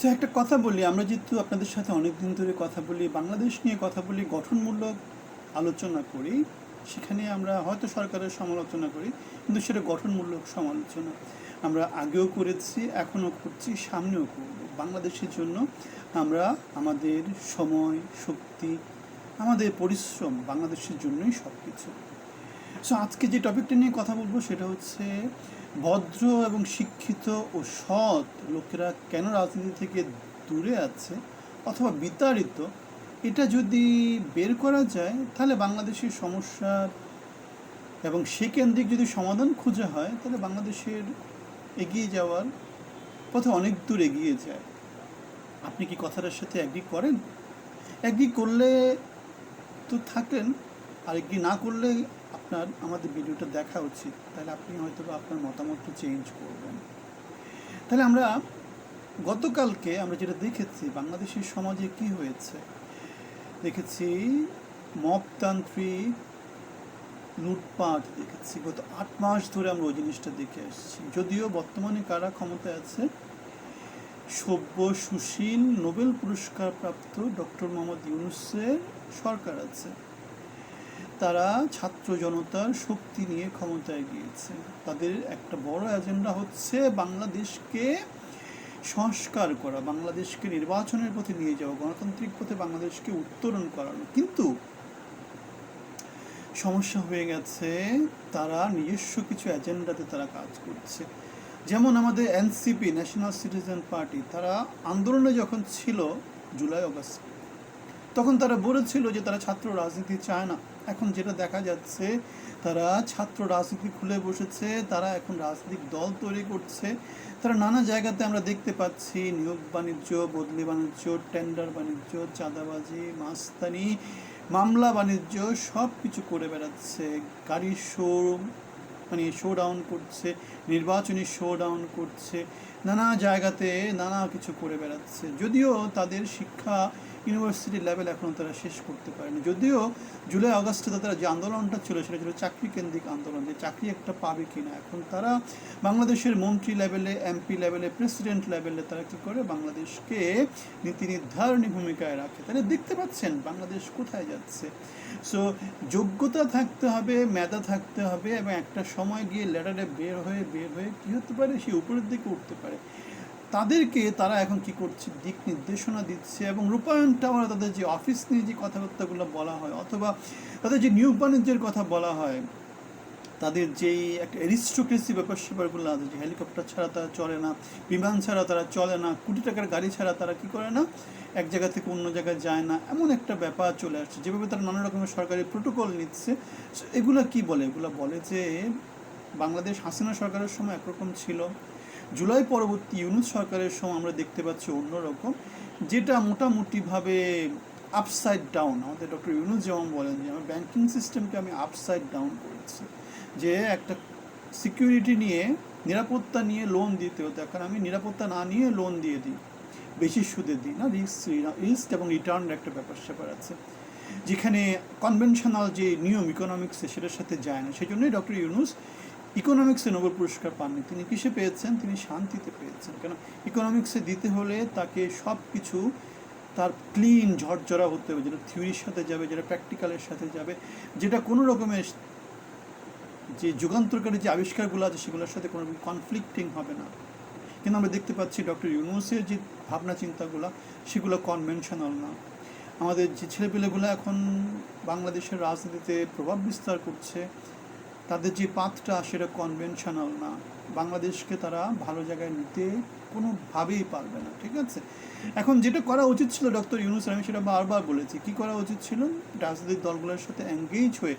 তো একটা কথা বলি। আমরা যেহেতু আপনাদের সাথে অনেক দিন ধরে কথা বলি, বাংলাদেশ নিয়ে কথা বলি, গঠনমূলক আলোচনা করি, সেখানে আমরা হয়তো সরকারের সমালোচনা করি, কিন্তু সেটা গঠনমূলক সমালোচনা। আমরা আগেও করেছি, এখনও করছি, সামনেও করব। বাংলাদেশের জন্য আমরা আমাদের সময়, শক্তি, আমাদের পরিশ্রম বাংলাদেশের জন্যই সব কিছু সো আজকে যে টপিকটা নিয়ে কথা বলব সেটা হচ্ছে ভদ্র এবং শিক্ষিত ও সৎ লোকেরা কেন রাজনীতি থেকে দূরে আছে অথবা বিতাড়িত, এটা যদি বের করা যায়, তাহলে বাংলাদেশের সমস্যার এবং সে কেন্দ্রিক যদি সমাধান খোঁজা হয়, তাহলে বাংলাদেশের এগিয়ে যাওয়ার পথে অনেক দূর এগিয়ে যায়। আপনি কি কথাটার সাথে অ্যাগ্রি করেন? অ্যাগ্রি করলে তো থাকেন আর এগ্রি না করলে আপনার, আমাদের ভিডিওটা দেখা উচিত। তাহলে আপনি হয়তো আপনার মতামতটা চেঞ্জ করবেন। তাহলে আমরা গতকালকে আমরা যেটা দেখেছি, বাংলাদেশের সমাজে কি হয়েছে? দেখেছি মপতান্ত্রিক লুটপাট দেখেছি। গত আট মাস ধরে আমরা ওই জিনিসটা দেখে আসছি। যদিও বর্তমানে কারা ক্ষমতায় আছে? সভ্য সুশীল নোবেল পুরস্কার প্রাপ্ত ডক্টর মোহাম্মদ ইউনুসের সরকার আছে। তারা ছাত্র জনতার শক্তি নিয়ে ক্ষমতায় গিয়েছে। তাদের একটা বড় এজেন্ডা হচ্ছে বাংলাদেশকে সংস্কার করা, বাংলাদেশকে নির্বাচনের পথে নিয়ে যাওয়া, গণতান্ত্রিক পথে বাংলাদেশকে উত্তরণ করানো। কিন্তু সমস্যা হয়ে গেছে, তারা নিজস্ব কিছু এজেন্ডাতে তারা কাজ করছে। যেমন আমাদের এনসিপি ন্যাশনাল সিটিজেন পার্টি তারা আন্দোলনে যখন ছিল, জুলাই, অগস্ট তখন তারা বলেছিল যে তারা ছাত্র রাজনীতি চায় না। এখন যেটা দেখা যাচ্ছে, তারা ছাত্র রাজনীতি খুলে বসেছে, তারা এখন রাজনৈতিক দল তৈরি করছে। তারা নানা জায়গাতে আমরা দেখতে পাচ্ছি, নিয়োগ বাণিজ্য, বদলি বাণিজ্য টেন্ডার বাণিজ্য, চাঁদাবাজি, মাস্তানি, মামলা বাণিজ্য সব কিছু করে বেড়াচ্ছে। গাড়ির শো মানে শো ডাউন করছে, নির্বাচনী শো ডাউন করছে। নানা জায়গাতে নানা কিছু করে বেড়াচ্ছে। যদিও তাদের শিক্ষা ইউনিভার্সিটি লেভেল এখনও তারা শেষ করতে পারেনি। যদিও জুলাই, আগস্টে তাদের যে আন্দোলনটা ছিল, সেটা ছিল চাকরি কেন্দ্রিক আন্দোলন, যে চাকরি একটা পাবে কিনা। এখন তারা বাংলাদেশের মন্ত্রী লেভেলে এমপি লেভেলে প্রেসিডেন্ট লেভেলে তারা কী করে? বাংলাদেশকে নীতি নির্ধারণী ভূমিকায় রাখে। তাহলে দেখতে পাচ্ছেন বাংলাদেশ কোথায় যাচ্ছে। সো যোগ্যতা থাকতে হবে, মেধা থাকতে হবে এবং একটা সময় গিয়ে লেটারে বের হয়ে বের হয়ে কী হতে পারে? সে উপরের দিকে উঠতে পারে। তাদেরকে তারা এখন কি করছে? দিক নির্দেশনা দিচ্ছে এবং রূপায়ণটা আমরা তাদের যে অফিস নিয়ে যে কথাবার্তাগুলো বলা হয় অথবা তাদের যে নিয়োগ বাণিজ্যের কথা বলা হয়, তাদের যেই একটা অ্যারিস্টোক্রেসি ব্যাপার স্যাপারগুলো আছে, যে হেলিকপ্টার ছাড়া তারা চলে না, বিমান ছাড়া তারা চলে না, কোটি টাকার গাড়ি ছাড়া তারা কি করে না? এক জায়গা থেকে অন্য জায়গায় যায় না, এমন একটা ব্যাপার চলে আসছে। যেভাবে তারা নানা রকমের সরকারি প্রোটোকল নিচ্ছে, এগুলো কি বলে? এগুলো বলে যে বাংলাদেশ হাসিনা সরকারের সময় একরকম ছিল। জুলাই পরবর্তী ইউনুস সরকারের সময় আমরা দেখতে পাচ্ছি অন্যরকম, যেটা মোটামুটিভাবে আপসাইড ডাউন আমাদের ডক্টর ইউনুস যেমন বলেন যে, আমার ব্যাংকিং সিস্টেমকে আমি আপসাইড ডাউন করেছি। যে একটা সিকিউরিটি নিয়ে, নিরাপত্তা নিয়ে লোন দিতে হতো। এখন আমি নিরাপত্তা না নিয়ে লোন দিয়ে দিই, বেশি সুদে দিই। না রিস্ক রিস্ক এবং রিটার্নের একটা ব্যাপার স্যাপার আছে। যেখানে কনভেনশনাল যে নিয়ম ইকোনমিক্সে সেটার সাথে যায় না। সেই জন্যই ডক্টর ইউনুস ইকোনমিক্সে নোবেল পুরস্কার পাননি। তিনি কিসে পেয়েছেন? তিনি শান্তিতে পেয়েছেন। কেন? ইকোনমিক্সে দিতে হলে তাকে সব কিছু তার ক্লিন, ঝরঝরা হতে হবে। যেটা থিওরির সাথে যাবে, যেটা প্র্যাকটিক্যালের সাথে যাবে, যেটা কোনো রকমের যে যুগান্তরকারী যে আবিষ্কারগুলো আছে, সেগুলোর সাথে কোনো কনফ্লিক্টিং হবে না। কিন্তু আমরা দেখতে পাচ্ছি ডক্টর ইউনুসের যে ভাবনা, চিন্তাগুলো, সেগুলো কনভেনশনাল না। আমাদের যে ছেলেপেলেগুলো এখন বাংলাদেশের রাজনীতিতে প্রভাব বিস্তার করছে তাদের যে পাথটা সেটা কনভেনশনাল না। বাংলাদেশকে তারা ভালো জায়গায় নিতে কোনোভাবেই পারবে না, ঠিক আছে? এখন যেটা করা উচিত ছিল ডক্টর ইউনুস আমি সেটা বারবার বলেছি। কি করা উচিত ছিল? রাজনৈতিক দলগুলোর সাথে এঙ্গেজ হয়ে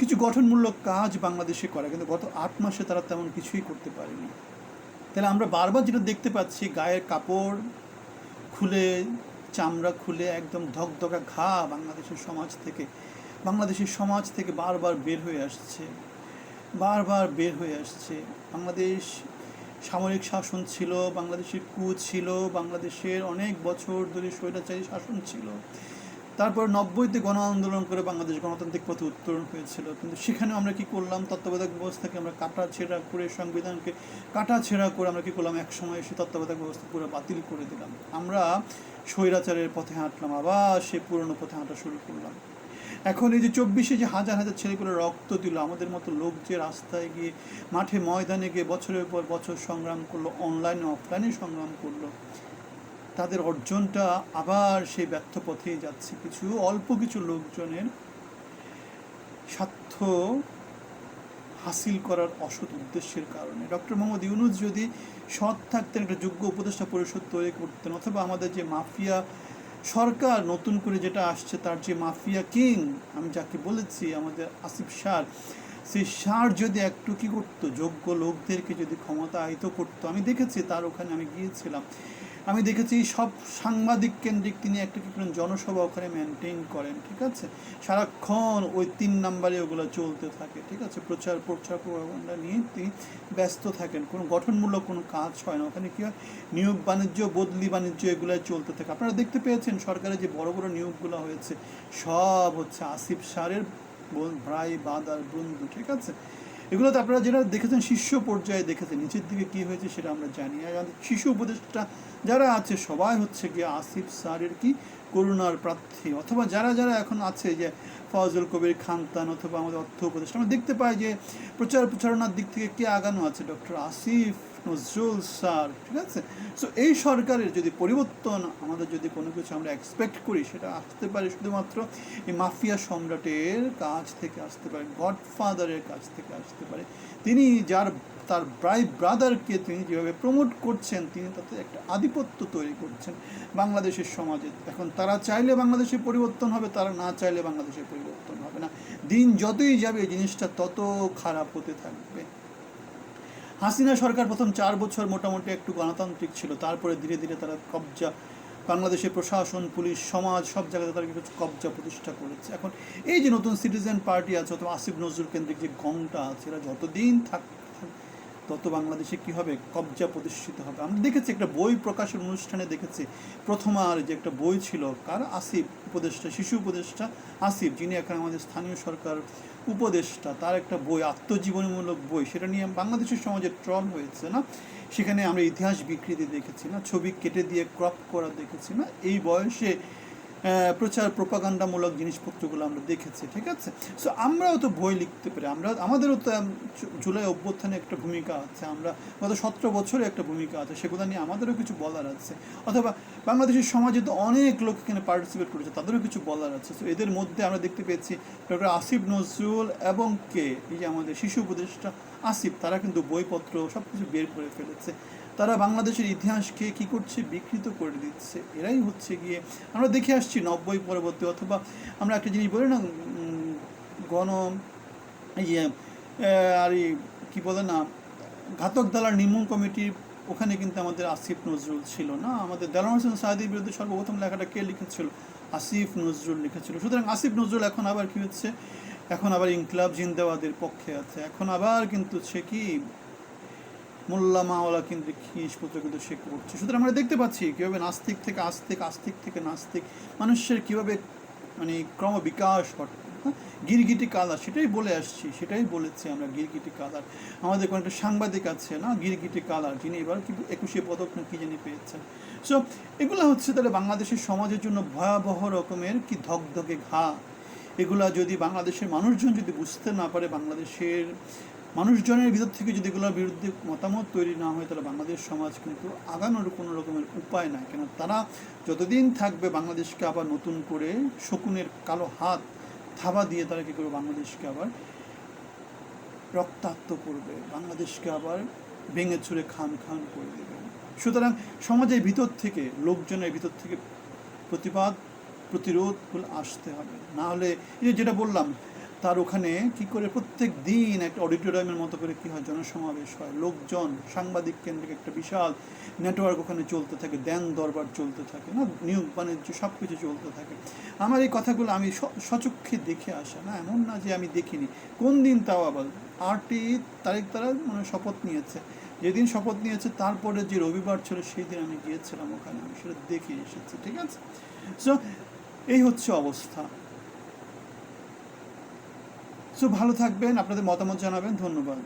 কিছু গঠনমূলক কাজ বাংলাদেশে করা, কিন্তু গত আট মাসে তারা তেমন কিছুই করতে পারেনি। তাহলে আমরা বারবার যেটা দেখতে পাচ্ছি, গায়ের কাপড় খুলে, চামড়া খুলে একদম ধকধকা ঘা বাংলাদেশের সমাজ থেকে। বাংলাদেশের সমাজ থেকে বারবার বের হয়ে আসছে। বারবার বের হয়ে আসছে। বাংলাদেশ সামরিক শাসন ছিল, বাংলাদেশের কু ছিল, বাংলাদেশের অনেক বছর ধরে স্বৈরাচারী শাসন ছিল। তারপর নব্বইতে গণ আন্দোলন করে বাংলাদেশ গণতান্ত্রিক পথে উত্তরণ হয়েছিল। কিন্তু সেখানে আমরা কি করলাম? তত্ত্বাবধায়ক ব্যবস্থাকে আমরা কাটা ছেঁড়া করে, সংবিধানকে কাটা ছেঁড়া করে আমরা কি করলাম? এক সময় এসে তত্ত্বাবধায়ক ব্যবস্থা পুরো বাতিল করে দিলাম। আমরা স্বৈরাচারের পথে হাঁটলাম, আবার সে পুরনো পথে হাঁটা শুরু করলাম। এখন এই যে চব্বিশে যে হাজার হাজার ছেলেগুলো রক্ত দিল, আমাদের মতো লোক যে রাস্তায় গিয়ে মাঠে ময়দানে গিয়ে বছরের পর বছর সংগ্রাম করল অনলাইনে অফলাইনে সংগ্রাম করল, তাদের অর্জনটা আবার সেই ব্যর্থ পথেই যাচ্ছে। কিছু অল্প কিছু লোকজনের স্বার্থ হাসিল করার অসৎ উদ্দেশ্যের কারণে। ডক্টর মোহাম্মদ ইউনুস যদি সৎ থাকতেন, একটা যোগ্য উপদেষ্টা পরিষদ তৈরি করতেন, অথবা আমাদের যে মাফিয়া সরকার নতুন করে যেটা আসছে তার যে মাফিয়া কিং, আমি যাকে বলেছি, আমাদের আসিফ সার সেই সার যদি একটু কি করতো? যোগ্য লোকদেরকে যদি ক্ষমতা আয়িত করতো। আমি দেখেছি তার ওখানে আমি গিয়েছিলাম। আমি দেখেছি সব সাংবাদিক কেন্দ্রিক তিনি একটা কি করেন জনসভা ওখানে মেনটেন করেন, ঠিক আছে? সারাক্ষণ ওই তিন নাম্বারে ওগুলো চলতে থাকে, ঠিক আছে? প্রচার প্রচার প্রভাবনা নিয়ে তিনি ব্যস্ত থাকেন। কোনো গঠনমূলক কোনো কাজ হয় না। ওখানে কী হয়? নিয়োগ বাণিজ্য, বদলি বাণিজ্য এগুলো চলতে থাকে। আপনারা দেখতে পেয়েছেন সরকারের যে বড় বড় নিয়োগগুলো হয়েছে, সব হচ্ছে আসিফ সারের ভাই, বাদার বন্ধু, ঠিক আছে? এগুলো তো আপনারা যেটা দেখেছেন, শীর্ষ পর্যায়ে দেখেছেন, নিচের দিকে কি হয়েছে সেটা আমরা জানি আর শিশু উপদেষ্টা যারা আছে, সবাই হচ্ছে গিয়ে আসিফ স্যারের কি করুণার প্রার্থী। অথবা যারা যারা এখন আছে, যে ফজল কবির খানতান অথবা আমাদের অর্থ উপদেষ্টা, আমরা দেখতে পাই যে প্রচার প্রচারণার দিক থেকে কে আগানো আছে? ডক্টর আসিফ নজরুল স্যার ঠিক আছে? সো এই সরকারের যদি পরিবর্তন, আমাদের যদি কোনো কিছু আমরা এক্সপেক্ট করি, সেটা আসতে পারে শুধুমাত্র এই মাফিয়া সম্রাটের কাছ থেকে আসতে পারে, গডফাদারের কাছ থেকে আসতে পারে। তিনি যার, তার ব্রাই ব্রাদারকে তিনি যেভাবে প্রমোট করছেন, তিনি তাতে একটা আধিপত্য তৈরি করছেন বাংলাদেশের সমাজে। এখন তারা চাইলে বাংলাদেশে পরিবর্তন হবে, তারা না চাইলে বাংলাদেশের পরিবর্তন হবে না। দিন যতই যাবে জিনিসটা তত খারাপ হতে থাকবে। হাসিনা সরকার প্রথম চার বছর মোটামুটি একটু গণতান্ত্রিক ছিল। তারপরে ধীরে ধীরে তারা কবজা, বাংলাদেশের প্রশাসন, পুলিশ, সমাজ, সব জায়গাতে তারা কিছু কবজা প্রতিষ্ঠা করেছে। এখন এই যে নতুন সিটিজেন পার্টি আছে, অথবা আসিফ নজরুল কেন্দ্রিক যে গংটা আছে, এরা যতদিন থাক, তত বাংলাদেশে কি হবে? কবজা প্রতিষ্ঠিত হবে। আমরা দেখেছি একটা বই প্রকাশের অনুষ্ঠানে দেখেছি প্রথমার যে একটা বই ছিল, কার? আসিফ, উপদেষ্টা, শিশু উপদেষ্টা আসিফ, যিনি এখন আমাদের স্থানীয় সরকার উপদেষ্টা, তার একটা বই, আত্মজীবনীমূলক বই, সেটা নিয়ে বাংলাদেশের সমাজে ট্রল হয়েছে না? সেখানে আমরা ইতিহাস বিকৃতি দেখেছি না? ছবি কেটে দিয়ে ক্রপ করা দেখেছি না? এই বয়সে প্রচার প্রপাগান্ডামূলক জিনিসপত্রগুলো আমরা দেখেছি, ঠিক আছে? সো আমরাও তো বই লিখতে পারি। আমরা, আমাদেরও তো জুলাই অভ্যুত্থানে একটা ভূমিকা আছে। আমরা গত সতেরো বছরে একটা ভূমিকা আছে, সেগুলো নিয়ে আমাদেরও কিছু বলার আছে। অথবা বাংলাদেশের সমাজে তো অনেক লোক এখানে পার্টিসিপেট করেছে, তাদেরও কিছু বলার আছে। সো এদের মধ্যে আমরা দেখতে পেয়েছি ডক্টর আসিফ নজরুল এবং কে? এই যে আমাদের শিশু উপদেষ্টা আসিফ, তারা কিন্তু বইপত্র সব কিছু বের করে ফেলেছে। তারা বাংলাদেশের ইতিহাসকে কি করছে বিকৃত করে দিচ্ছে? এরাই হচ্ছে গিয়ে আমরা দেখে আসছি নব্বই পরবর্তী অথবা আমরা একটা জিনিস বলি না গণ ইয়ে আর কি বলে না, ঘাতক দালার নির্মূল কমিটির ওখানে কিন্তু আমাদের আসিফ নজরুল ছিল না? আমাদের দেলাম হোসেন সাহেদের বিরুদ্ধে সর্বপ্রথম লেখাটা কে লিখেছিল? আসিফ নজরুল লিখেছিল। সুতরাং আসিফ নজরুল এখন আবার কি হচ্ছে? এখন আবার ইনকলাব জিন্দাবাদের পক্ষে আছে। এখন আবার কিন্তু সে কি মোল্লা মাওলা কিন্তু জিনিসপত্র কিন্তু সে করছে। সুতরাং আমরা দেখতে পাচ্ছি কীভাবে নাস্তিক থেকে আস্তিক আস্তিক থেকে নাস্তিক মানুষের কীভাবে মানে ক্রম বিকাশ ঘটে। হ্যাঁ? গিরগিটি কালার, সেটাই বলে আসছি, সেটাই বলেছি আমরা, গিরগিটি কালার। আমাদের কোনো একটা সাংবাদিক আছে, না, গিরগিটি কালার, যিনি এবার কি একুশে পদক না কি জানি পেয়েছেন। সো এগুলো হচ্ছে তাহলে বাংলাদেশের সমাজের জন্য ভয়াবহ রকমের কি ধকধকে ঘা? এগুলা যদি বাংলাদেশের মানুষজন যদি বুঝতে না পারে, বাংলাদেশের মানুষজনের ভিতর থেকে যদি এগুলোর বিরুদ্ধে মতামত তৈরি না হয়, তাহলে বাংলাদেশ সমাজ কিন্তু আগানোর কোনো রকমের উপায় নাই। কেন, তারা যতদিন থাকবে বাংলাদেশকে আবার নতুন করে শকুনের কালো হাত থাবা দিয়ে তারা কী করবে? বাংলাদেশকে আবার রক্তাক্ত করবে। বাংলাদেশকে আবার ভেঙে ছুঁড়ে খান খান করে দেবে। সুতরাং সমাজের ভিতর থেকে, লোকজনের ভিতর থেকে প্রতিবাদ, প্রতিরোধ আসতে হবে। না হলে যেটা বললাম তার ওখানে কি করে প্রত্যেক দিন একটা অডিটোরিয়ামের মতো করে কি হয়, জনসমাবেশ হয়। লোকজন, সাংবাদিক কেন্দ্রিক একটা বিশাল নেটওয়ার্ক ওখানে চলতে থাকে, দেন দরবার চলতে থাকে, না? নিয়োগ বাণিজ্য সব কিছু চলতে থাকে। আমার এই কথাগুলো আমি সচক্ষে দেখে আসা, না? এমন না যে আমি দেখিনি। কোন দিন তাও আবার? আটই তারিখ তারা মানে শপথ নিয়েছে। যেদিন শপথ নিয়েছে তারপরে যে রবিবার ছিল, সেই দিন আমি গিয়েছিলাম ওখানে। আমি সেটা দেখে এসেছি, ঠিক আছে? সো এই হচ্ছে অবস্থা। সো ভালো থাকবেন আপনাদের মতামত জানাবেন ধন্যবাদ।